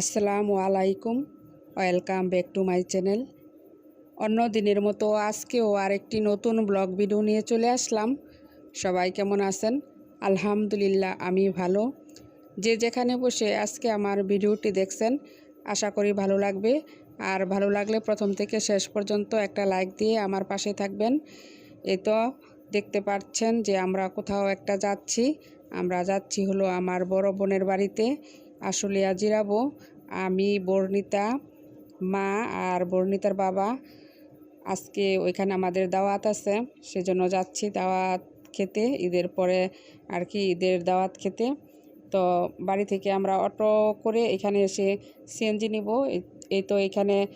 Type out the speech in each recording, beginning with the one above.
আসসালামু আলাইকুম। Welcome back to my channel অন্য দিনের মতো আজকেও আরেকটি নতুন ব্লগ ভিডিও নিয়ে চলে আসলাম। সবাই কেমন আছেন? আলহামদুলিল্লাহ, আমি ভালো। যে যেখানে বসে আজকে আমার ভিডিওটি দেখছেন, আশা করি ভালো লাগবে। আর ভালো লাগলে প্রথম থেকে শেষ পর্যন্ত একটা লাইক দিয়ে আমার পাশে থাকবেন। এ তো দেখতে পাচ্ছেন যে আমরা কোথাও একটা যাচ্ছি। আমরা যাচ্ছি হলো আমার বড় বোনের বাড়িতে। আশুলিয়া জিরাবো আমি বর্ণিতা, মা আর বর্ণিতার বাবা। আজকে ওইখানে আমাদের দাওয়াত আছে, সেজন্য যাচ্ছি দাওয়াত খেতে, ঈদের পরে আর কি ঈদের দাওয়াত খেতে। তো বাড়ি থেকে আমরা অটো করে এখানে এসে সিএনজি নিব। এই- তো এখানে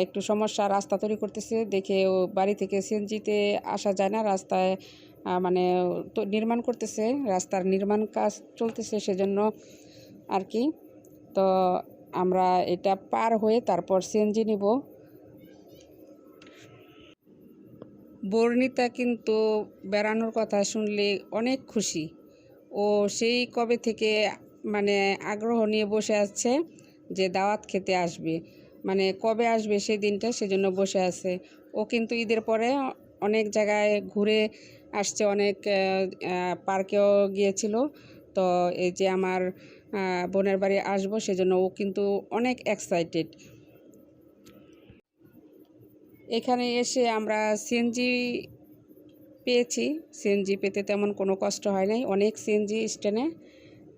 একটু সমস্যা, রাস্তা তৈরি করতেছে। দেখে ও বাড়ি থেকে সিএনজিতে আসা যায় না, রাস্তায় মানে নির্মাণ করতেছে, রাস্তার নির্মাণ কাজ চলতেছে, সেজন্য আর কি। তো আমরা এটা পার হয়ে তারপর সিএনজি নিব। বর্ণিতা কিন্তু বেড়ানোর কথা শুনলে অনেক খুশি। ও সেই কবে থেকে মানে আগ্রহ নিয়ে বসে আছে যে দাওয়াত খেতে আসবে। মানে কবে আসবে সেই দিনটা সেজন্য বসে আছে। ও কিন্তু ঈদের পরে অনেক জায়গায় ঘুরে আসছে, অনেক পার্কেও গিয়েছিল। তো এই যে আমার বোনের বাড়ি আসব, সেজন্য ও কিন্তু অনেক এক্সাইটেড এখানে এসে আমরা সিএনজি পেয়েছি। সিএনজি পেতে তেমন কোনো কষ্ট হয় নাই। অনেক সিএনজি স্ট্যান্ডে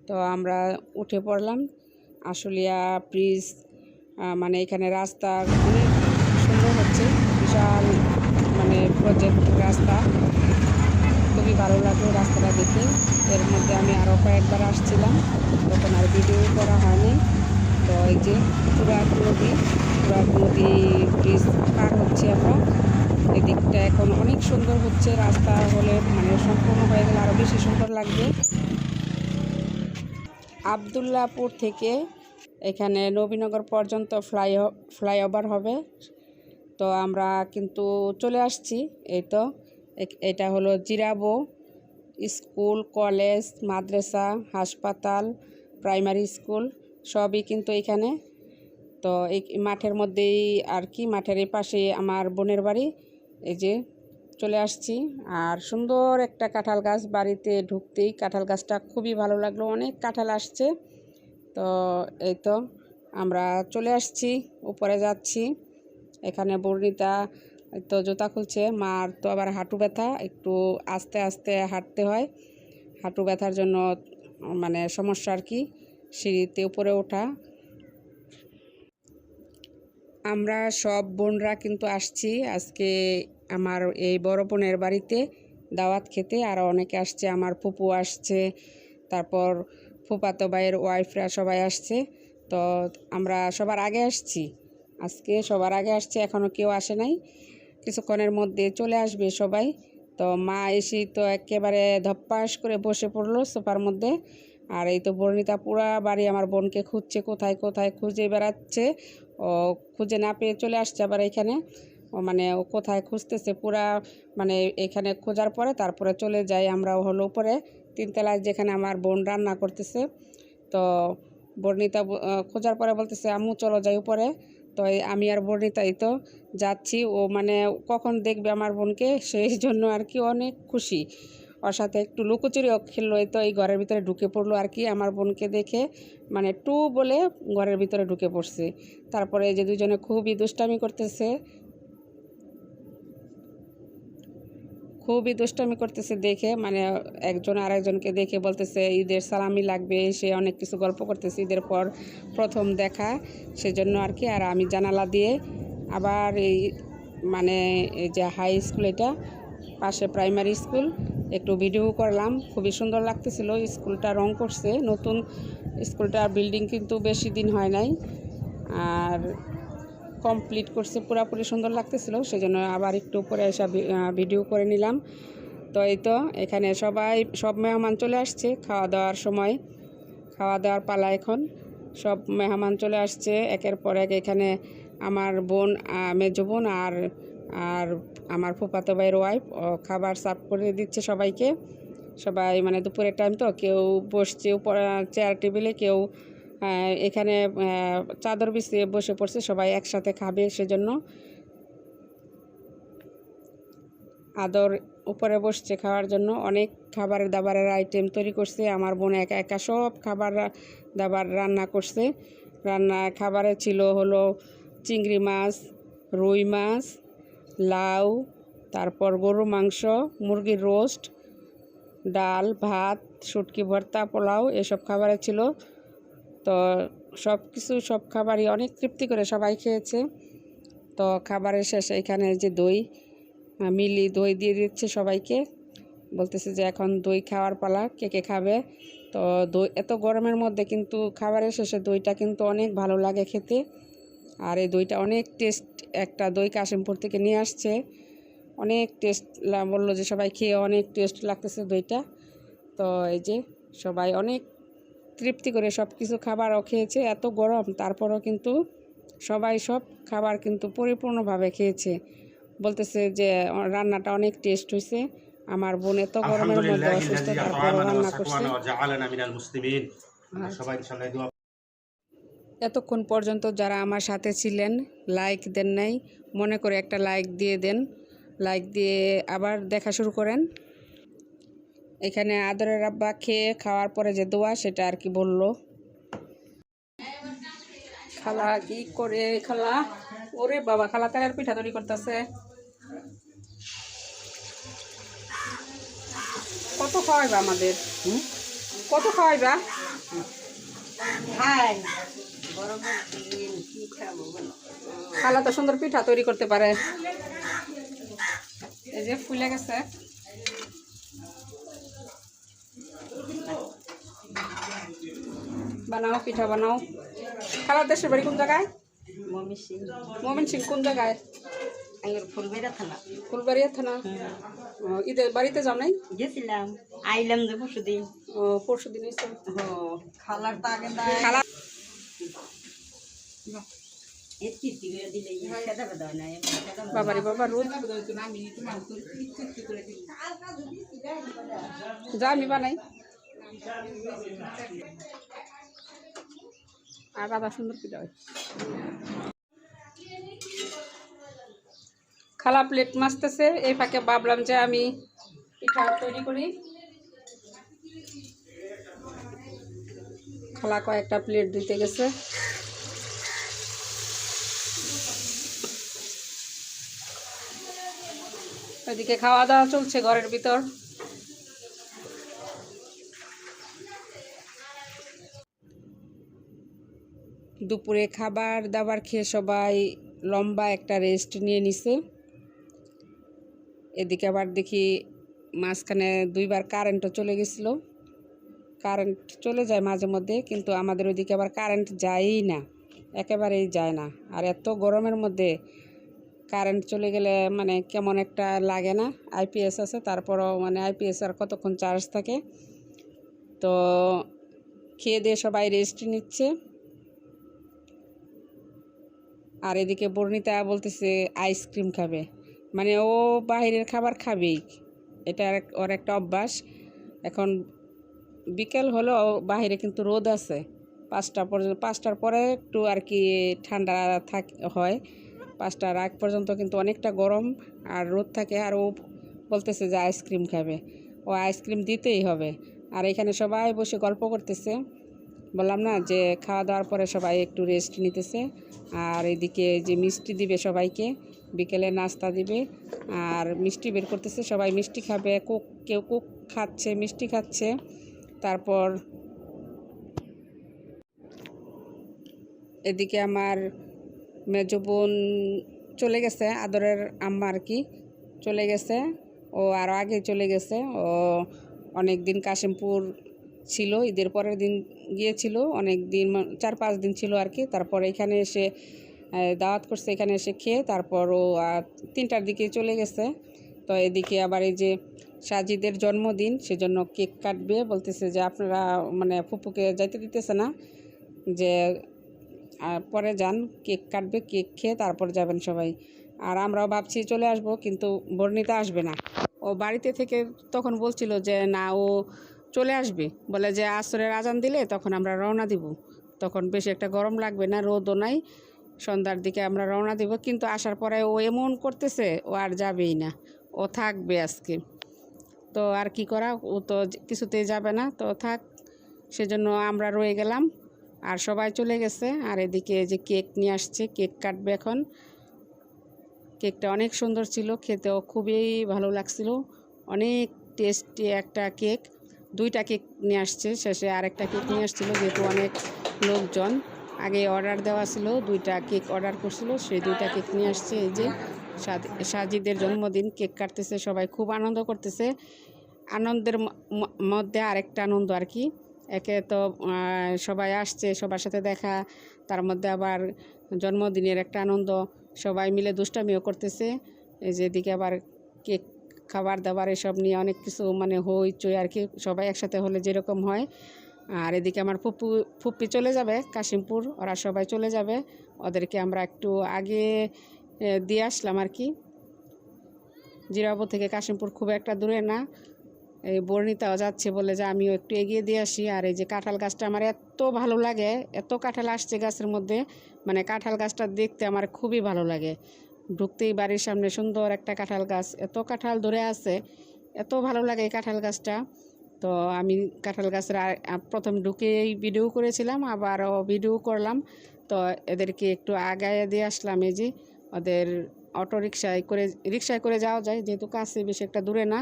তো আমরা উঠে পড়লাম। আশুলিয়া ব্রিজ মানে এখানে রাস্তা অনেক সুন্দর হচ্ছে। বিশাল মানে প্রজেক্ট রাস্তা। খুবই ভালো লাগল রাস্তাটা দেখে। এর মধ্যে আমি আরও কয়েকবার আসছিলাম, তখন আর ভিডিও করা হয়নি। তো এই যে পুরাত নদী পুরাত নদী ব্রিজ পার হচ্ছে আমরা। এদিকটা এখন অনেক সুন্দর হচ্ছে, রাস্তা হলে মানে সম্পূর্ণ হয়ে গেলে আরও বেশি সুন্দর লাগবে। আবদুল্লাপুর থেকে এখানে নবীনগর পর্যন্ত ফ্লাই ফ্লাইওভার হবে। তো আমরা কিন্তু চলে আসছি, এই তো। এটা হলো জিরাবো। স্কুল, কলেজ, মাদ্রাসা, হাসপাতাল, প্রাইমারি স্কুল সবই কিন্তু এখানে। তো এই মাঠের মধ্যেই আর কি, মাঠের এই পাশে আমার বোনের বাড়ি। এই যে চলে আসছি। আর সুন্দর একটা কাঁঠাল গাছ বাড়িতে ঢুকতেই কাঁঠাল গাছটা খুবই ভালো লাগল। অনেক কাঁঠাল আসছে। তো এই তো আমরা চলে আসছি, উপরে যাচ্ছি। এখানে বর্ণিতা তো জুতা খুলছে, মার তো আবার হাঁটু ব্যথা, একটু আস্তে আস্তে হাঁটতে হয়। হাঁটু ব্যথার জন্য মানে সমস্যা আর কি, সিঁড়িতে উপরে ওঠা। আমরা সব বোনরা কিন্তু আসছি, আজকে আমার এই বড় বোনের বাড়িতে দাওয়াত খেতে, আর অনেকে আসছে, আমার ফুপু আসছে, তারপর ফুপাতো ভাইয়ের ওয়াইফরা সবাই আসছে। তো আমরা সবার আগে আসছি, আজকে সবার আগে আসছে এখনও কেউ আসে নাই। কিছুক্ষণের মধ্যে চলে আসবে সবাই। তো মা এসেই তো একেবারে ধপ্পাস করে বসে পড়ল সোফার মধ্যে। আর এই তো বর্ণিতা পুরা বাড়ি আমার বোনকে খুঁজছে, কোথায় কোথায় খুঁজে বেড়াচ্ছে? ও খুঁজে না পেয়ে চলে আসছে আবার এখানে। ও মানে ও কোথায় খুঁজতেছে? পুরা মানে এখানে খোঁজার পরে তারপরে চলে যাই আমরা হলো উপরে। তিনতলায় যেখানে আমার বোন রান্না করতেছে। তো বর্ণিতা খোঁজার পরে বলতেছে, আম্মু চলো যাই উপরে। তো আমি আর বোনে তাই তো যাচ্ছি। ও মানে কখন দেখবে আমার বোনকে? সেই জন্য আর কি অনেক খুশি। ওর সাথে একটু লুকোচুরিও খেললো তো এই ঘরের ভিতরে ঢুকে পড়ল আর কি আমার বোনকে দেখে। মানে টু বলে ঘরের ভিতরে ঢুকে পড়ছে। তারপরে যে দুজনে খুবই দুষ্টামি করতেছে। খুবই দুষ্টামি করতেছে দেখে মানে একজন আরেকজনকে দেখে বলতেছে, ঈদের সালামি লাগবে। সে অনেক কিছু গল্প করতেছে ঈদের পর প্রথম দেখা। সেজন্য আর কি, আর আমি জানালা দিয়ে আবার এই মানে এই যে হাই স্কুল এটা পাশে প্রাইমারি স্কুল একটু ভিডিও করলাম। খুবই সুন্দর লাগতেছিল স্কুলটা রং করছে। নতুন স্কুলটা বিল্ডিং কিন্তু বেশি দিন হয় নাই। আর কমপ্লিট করছে, পুরাপুরি সুন্দর লাগতেছিল, সেজন্য আবার একটু উপরে এসে ভিডিও করে নিলাম। তো এই তো, এখানে সবাই, সব মেহমান চলে আসছে খাওয়া দাওয়ার সময়। খাওয়া দাওয়ার পালা এখন। সব মেহমান চলে আসছে, একের পর এক এখানে আমার বোন মেজো বোন আর আর আমার ফুফাতো ভাইয়ের ওয়াইফ খাবার সার্ভ করে দিচ্ছে সবাইকে। সবাই মানে দুপুরের টাইম তো, কেউ বসছে চেয়ার টেবিলে কেউ এখানে আহ, চাদর বিছিয়ে বসে পড়ছে সবাই একসাথে খাবে সেজন্য। আদর উপরে বসছে খাওয়ার জন্য অনেক খাবারের দাবারের আইটেম তৈরি করছে আমার বোন একা একা সব খাবার দাবার রান্না করছে। রান্না খাবারে ছিল হলো চিংড়ি মাছ রুই মাছ লাউ তারপর গরু মাংস মুরগির রোস্ট ডাল ভাত শুটকি ভর্তা পোলাও এসব খাবারে ছিল। তো সব কিছু সব খাবারই অনেক তৃপ্তি করে সবাই খেয়েছে। তো খাবারের শেষে এখানে যে দই মিলি দই দিয়ে দিচ্ছে সবাইকে। বলতেছে যে এখন দই খাওয়ার পালা, কে কে খাবে? তো দই, এত গরমের মধ্যে কিন্তু খাবারের শেষে দইটা কিন্তু অনেক ভালো লাগে খেতে। আর এই দইটা অনেক টেস্ট, একটা দই কাশিমপুর থেকে নিয়ে আসছে। অনেক টেস্ট বলল যে সবাই খেয়ে অনেক টেস্ট লাগতেছে দইটা। তো এই যে সবাই অনেক তৃপ্তি করে সব কিছু খাবারও খেয়েছে এত গরম। তারপরও কিন্তু সবাই সব খাবার কিন্তু পরিপূর্ণভাবে খেয়েছে। বলতেছে যে রান্নাটা অনেক টেস্ট হয়েছে আমার বোন এত গরমের মধ্যে অসুস্থ তারপর রান্না করছে। আচ্ছা। এতক্ষণ পর্যন্ত যারা আমার সাথে ছিলেন লাইক দেন নাই। মনে করে একটা লাইক দিয়ে দেন। লাইক দিয়ে আবার দেখা শুরু করেন। এখানে আদরের আব্বা খেয়ে খাওয়ার পরে যে দোয়া সেটা আর কি বলল। খালা কি করে খালা? ওরে বাবা খালা তার পিঠা তৈরি করতেছে। কত খাওয়াইবা আমাদের? কত খাওয়াইবা? খালা তো সুন্দর পিঠা তৈরি করতে পারে। এই যে ফুলে গেছে। বানাও পিঠা বানাও। খালার দেশের বাড়ি কোন জায়গায়? সিং। মোমিন সিং কোন জায়গায়? থানা। ফুলবাড়িয়া থানা। ঈদের বাড়িতে যাও নাই? গেছিলাম। আইলাম যে পরশু দিন ও পরশু দিন ও খালার তো আগে খালা বাবারে বাবা রোদ যা আমি বানাই আর আদা সুন্দর পিঠা খালা প্লেট মাছতেছে, এই ফাঁকে ভাবলাম যে আমি পিঠা তৈরি করি। খালা কয়েকটা প্লেট দিতে গেছে। ওইদিকে খাওয়া দাওয়া চলছে ঘরের ভিতর। দুপুরে খাবার দাবার খেয়ে সবাই লম্বা একটা রেস্ট নিয়ে নিছে। এদিকে আবার দেখি মাঝখানে দুইবার কারেন্টও চলে গেছিল। কারেন্ট চলে যায় মাঝে মধ্যে, কিন্তু আমাদের ওইদিকে আবার কারেন্ট যায়ই না, একেবারেই যায় না। আর এত গরমের মধ্যে কারেন্ট চলে গেলে মানে কেমন একটা লাগে না। আইপিএস আছে, তারপরও মানে আইপিএস আর কতক্ষণ চার্জ থাকে। তো খেয়ে দিয়ে সবাই রেস্ট নিচ্ছে। আর এদিকে বর্ণিতা বলতেছে, আইসক্রিম খাবে। মানে ও বাইরের খাবার খাবেই। এটা ওর একটা অভ্যাস। এখন বিকেল হলেও বাইরে কিন্তু রোদ আছে। পাঁচটা পর্যন্ত পাঁচটার পরে একটু আর কি ঠান্ডা থাক, হয়। পাঁচটার আগ পর্যন্ত কিন্তু অনেকটা গরম আর রোদ থাকে। আর ও বলতেছে যে, আইসক্রিম খাবে। ও আইসক্রিম দিতেই হবে। আর এখানে সবাই বসে গল্প করতেছে। বললাম না যে খাওয়া দাওয়ার পরে সবাই একটু রেস্ট নিতেছে। আর এদিকে যে মিষ্টি দিবে সবাইকে, বিকেলে নাস্তা দিবে। আর মিষ্টি বের করতেছে, সবাই মিষ্টি খাবে। কোক, কেউ কোক খাচ্ছে, মিষ্টি খাচ্ছে। তারপর এদিকে আমার মেজো বোন চলে গেছে, আদরের আম্মা আর কি, চলে গেছে। ও আরও আগে চলে গেছে। ও অনেক দিন কাশিমপুর ছিল, ঈদের পরের দিন গিয়েছিল, অনেক দিন চার পাঁচ দিন ছিল আর কি। তারপর এখানে এসে দাওয়াত করছে, এখানে এসে খেয়ে তারপর ও তিনটার দিকে চলে গেছে। তো এদিকে আবার এই যে সাজিদের জন্মদিন, সেজন্য কেক কাটবে, বলতেছে যে আপনারা মানে ফুপুকে যাইতে দিতেছে না, যে পরে যান, কেক কাটবে, কেক খেয়ে তারপর যাবেন সবাই। আর আমরাও ভাবছি চলে আসব, কিন্তু বর্ণিতা আসবে না। ও বাড়িতে থেকে তখন বলছিল যে, না, ও চলে আসবে। বলে যে আসরের আজান দিলে তখন আমরা রওনা দিব। তখন বেশি একটা গরম লাগবে না, রোদও নাই। সন্ধ্যার দিকে আমরা রওনা দেব। কিন্তু আসার পরে ও এমন করতেছে, ও আর যাবেই না। ও থাকবে আজকে। তো আর কি করা, ও তো কিছুতেই যাবে না। তো থাক, সেজন্য আমরা রয়ে গেলাম। আর সবাই চলে গেছে। আর এদিকে যে কেক নিয়ে আসছে, কেক কাটবে এখন। কেকটা অনেক সুন্দর ছিল, খেতেও খুবই ভালো লাগছিল। অনেক টেস্টি একটা কেক। দুইটা কেক নিয়ে আসছে, শেষে আরেকটা কেক নিয়ে আসছিল, যেহেতু অনেক লোকজন। আগে অর্ডার দেওয়া ছিল, দুইটা কেক অর্ডার করছিল, সেই দুইটা কেক নিয়ে আসছে। এই যে সাজিদের জন্মদিন, কেক কাটতেছে, সবাই খুব আনন্দ করতেছে। আনন্দের মধ্যে আরেকটা আনন্দ আর কি। একে তো সবাই আসছে, সবার সাথে দেখা, তার মধ্যে আবার জন্মদিনের একটা আনন্দ, সবাই মিলে দুষ্টামিও করতেছে। এই যে এদিকে আবার কেক খাবার দাবার এসব নিয়ে অনেক কিছু মানে হই হইচই আর কি সবাই একসাথে হলে যেরকম হয়। আর এদিকে আমার ফুপু, ফুপ্পি চলে যাবে, কাশিমপুর, ওরা সবাই চলে যাবে। ওদেরকে আমরা একটু আগে দিয়ে আসলাম আর কি। জিরাবো থেকে কাশিমপুর খুব একটা দূরে না। এই বর্ণিতাও যাচ্ছে বলে যে আমিও একটু এগিয়ে দিয়ে আসি। আর এই যে কাঁঠাল গাছটা আমার এত ভালো লাগে, এত কাঁঠাল আসছে গাছের মধ্যে। মানে কাঁঠাল গাছটা দেখতে আমার খুবই ভালো লাগে। ঢুকতেই বাড়ির সামনে সুন্দর একটা কাঁঠাল গাছ। এত কাঁঠাল ধরে আছে, এত ভালো লাগে এই কাঁঠাল গাছটা। তো আমি কাঁঠাল গাছের প্রথম ঢুকেই ভিডিও করেছিলাম, আবারও ভিডিও করলাম। তো এদেরকে একটু আগায় দিয়ে আসলাম এই যে, ওদের অটো রিক্সায় করে রিক্সায় করে যাওয়া যায়, যেহেতু কাছে বেশি একটা দূরে না।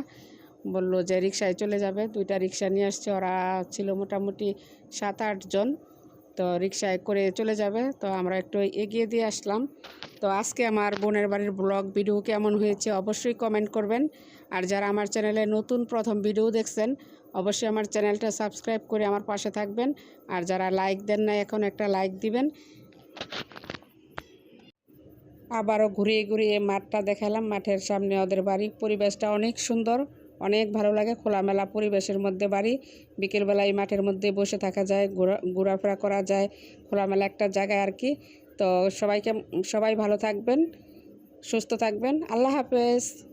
বলল যে রিক্সায় চলে যাবে, দুইটা রিক্সা নিয়ে আসছে, ওরা ছিল মোটামুটি সাত আটজন তো রিক্সায় করে চলে যাবে। তো আমরা একটু এগিয়ে দিয়ে আসলাম। তো আজকে আমার বোনের বাড়ির ব্লগ ভিডিও কেমন হয়েছে অবশ্যই কমেন্ট করবেন। আর যারা আমার চ্যানেলে নতুন প্রথম ভিডিও দেখছেন, অবশ্যই আমার চ্যানেলটা সাবস্ক্রাইব করে আমার পাশে থাকবেন। আর যারা লাইক দেন না এখন একটা লাইক দিবেন। আবারও ঘুরিয়ে ঘুরিয়ে মাঠটা দেখালাম। মাঠের সামনে ওদের বাড়ি পরিবেশটা অনেক সুন্দর। অনেক ভালো লাগে, খোলামেলা পরিবেশের মধ্যে বাড়ি। বিকেলবেলা এই মাঠের মধ্যে বসে থাকা যায়, ঘোরা ঘোরাফেরা করা যায়, খোলামেলা একটা জায়গায় আর কি। তো সবাইকে, সবাই ভালো থাকবেন, সুস্থ থাকবেন। আল্লাহ হাফেজ।